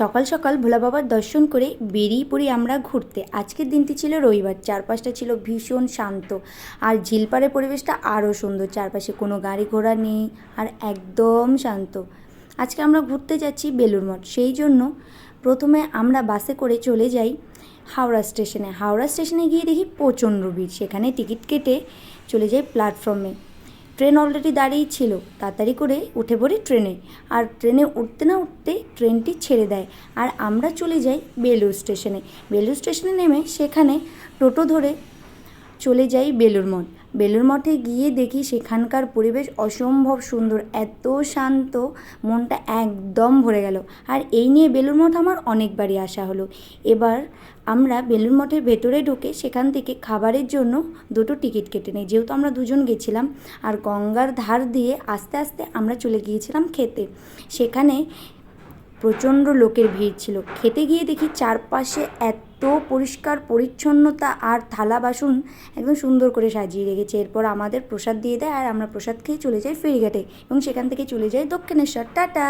সকাল সকাল ভোলা বাবার দর্শন করে বেরিয়ে পড়ি আমরা ঘুরতে। আজকের দিনটি ছিল রবিবার, চারপাশটা ছিল ভীষণ শান্ত। আর ঝিলপাড়ের পরিবেশটা আরও সুন্দর, চারপাশে কোনো গাড়ি ঘোড়া নেই আর একদম শান্ত। আজকে আমরা ঘুরতে যাচ্ছি বেলুর মঠ। সেই জন্য প্রথমে আমরা বাসে করে চলে যাই হাওড়া স্টেশনে। হাওড়া স্টেশনে গিয়ে দেখি প্রচণ্ড ভিড়। সেখানে টিকিট কেটে চলে যাই প্ল্যাটফর্মে। ট্রেন অলরেডি দাঁড়িয়ে ছিল। তাড়াতাড়ি করে উঠে পড়ি ট্রেনে। আর ট্রেনে উঠতে না উঠতে ট্রেনটি ছেড়ে দেয়। আর আমরা চলে যাই বেলুর স্টেশনে। বেলুর স্টেশনে নেমে সেখানে টোটো ধরে চলে যাই বেলুর মঠ। বেলুর মঠে গিয়ে দেখি সেখানকার পরিবেশ অসম্ভব সুন্দর, এত শান্ত, মনটা একদম ভরে গেল। আর এই নিয়ে বেলুর মঠ আমার অনেকবারই আসা হলো। এবার আমরা বেলুর মঠের ভেতরে ঢুকে সেখান থেকে খাবারের জন্য দুটো টিকিট কেটে নিই। যেহেতু আমরা দুজন গেছিলাম আর গঙ্গার ধার দিয়ে আস্তে আস্তে আমরা চলে গিয়েছিলাম খেতে। সেখানে প্রচণ্ড লোকের ভিড় ছিল। খেতে গিয়ে দেখি চারপাশে এত পরিষ্কার পরিচ্ছন্নতা আর থালা বাসন একদম সুন্দর করে সাজিয়ে রেখেছে। এরপর আমাদের প্রসাদ দিয়ে দেয় আর আমরা প্রসাদ খেয়ে চলে যাই ফেরিঘাটে এবং সেখান থেকে চলে যাই দক্ষিণেশ্বর। টাটা!